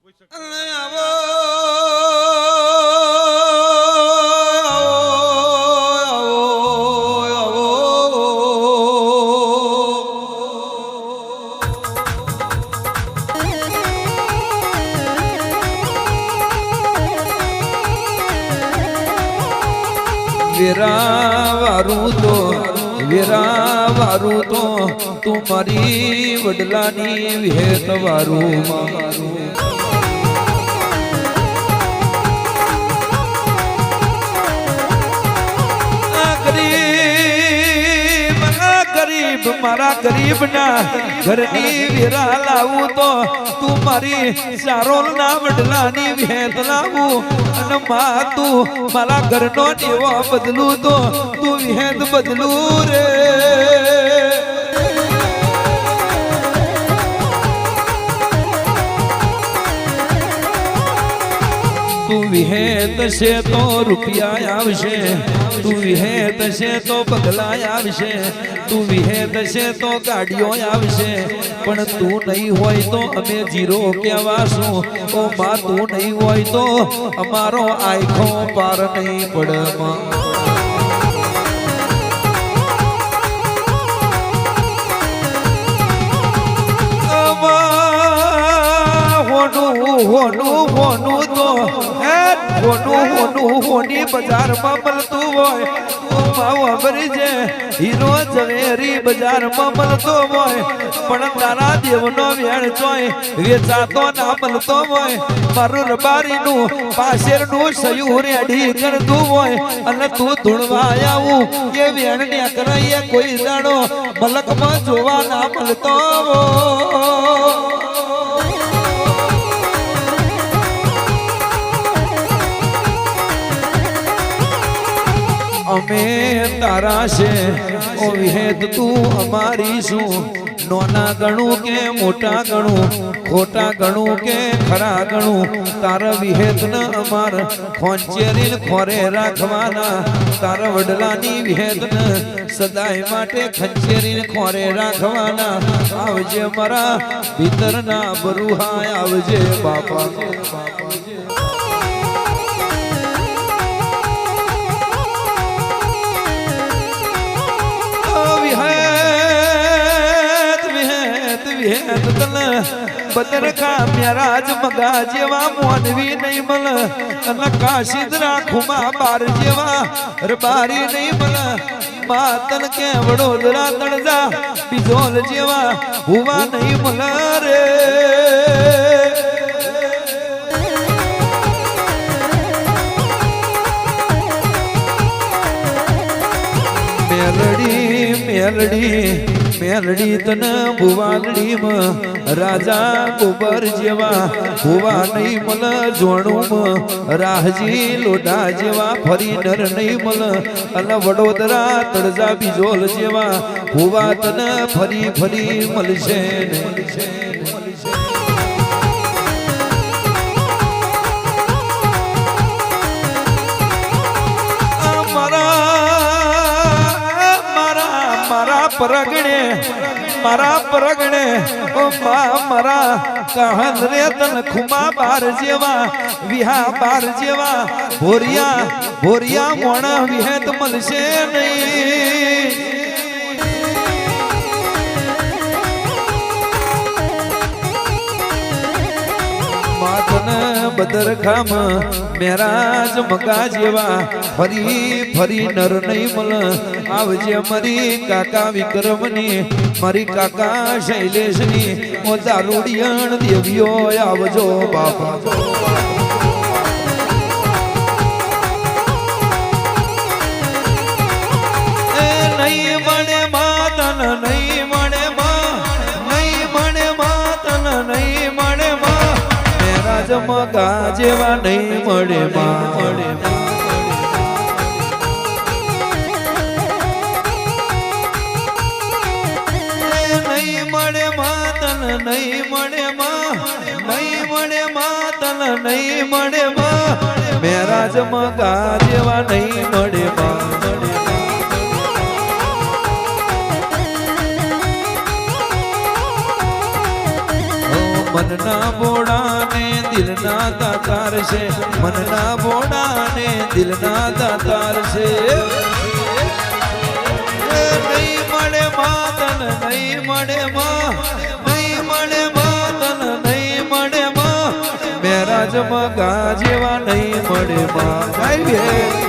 આવો તો વેરાવારું તો તું મારી વડલાની વિહેત વારું મારું મારા ગરીબ ના ઘરની વેરા લાવું તો તું મારી સારો ના વડલાની ભેદ લાવું અને મા તું મારા ઘરનો દેવો બદલું તો તું વિહેદ બદલું રે. તું વિહેત છે તો રૂપિયા આવશે. તું વિહેત છે તો પગલા આવશે. તું વિહેત છે તો ગાડીઓ આવશે. પણ તું નહીં હોય તો અમે જીરો કહેવાશું. ઓ માં તું નહીં હોય તો અમારો આખો પાર નહીં પડમાં. હોનું તો હે, હોનું હોનું, હોની બજારમાં મળતું હોય. ભાવ અમરી છે હીરો ઝવેરી બજારમાં મળતો હોય. પણ તારા દેવનો વેણ ચોય વેચાતો ના મળતો હોય. મારું રબારીનું પાછળનું સયું કરતું હોય. અને તું ધૂળવા આવું એ વેણ ને કરાઈએ કોઈ દાડો. મલકમાં જોવા ના મળતો અમે તારા છે. ઓ વિહેદ તું અમારી શું? નોના ગણું કે મોટા ગણું? ખોટા ગણું કે ખરા ગણું? તાર વિહેત ન અમાર. ખોંચેરીલ ખોરે રાખવાના. તાર વડલાની વિહેત ન. સદાય માટે ખંચેરીલ ખોરે રાખવાના. આવજે મારા ભીતરના બરુહા આવજે બાપા. વિહેત તન બદર કામ્યા રાજ મગા જેવા મોનવી નહીં મલ, અને કાશીદરા ખુમા બાર જેવા રબારી નહીં મલ. માતન કે વડોદરા તળજા બિજોલ જેવા હુવા નહીં મલ રે. મેલડી મેલડી તન ભુવાલડીમાં રાજા ગોબર જેવા ભુવા નહીં મલ જોણું રાહજી લોઢા જેવા ફરી નર નહીં મલ, અને વડોદરા તળજા બીજોલ જેવા ભુવા તન ફરી ફરી મળશે ને. પરગણે, મારા પરગણે, ઓ મા મારા કહન રે તન ખુમા બાર જેવા, વિહા બાર જેવા, ભોરિયા ભોરિયા મોણા વિહેત મળશે નહીં. બદર મેરાજ મગા જેવા ફરી ફરી નર નહીં મલ. આવજે મારી કાકા વિક્રમની, મારી કાકા શૈલેષની. ઓ દારૂડિયણ દેવીઓ, આવજો બાપા. નહીં મળે માતન નહીં જમગા જેવા નહીં મળે માં. મળે માં નહીં મળે માતન નહીં મળે માં માતન, નહીં મળે માં. મેરાજ મગા જેવા નહીં મળે માં. માં મનના બોડાને દિલના દાતાર છે, મનના ભોળા ને દિલના દાતાર છે. નહીં મળે માતન, નહીં મળે માં, નહીં મળે માતન, નહીં મળે માં. મેરાજમાં ગા જેવા નહીં મળે માં.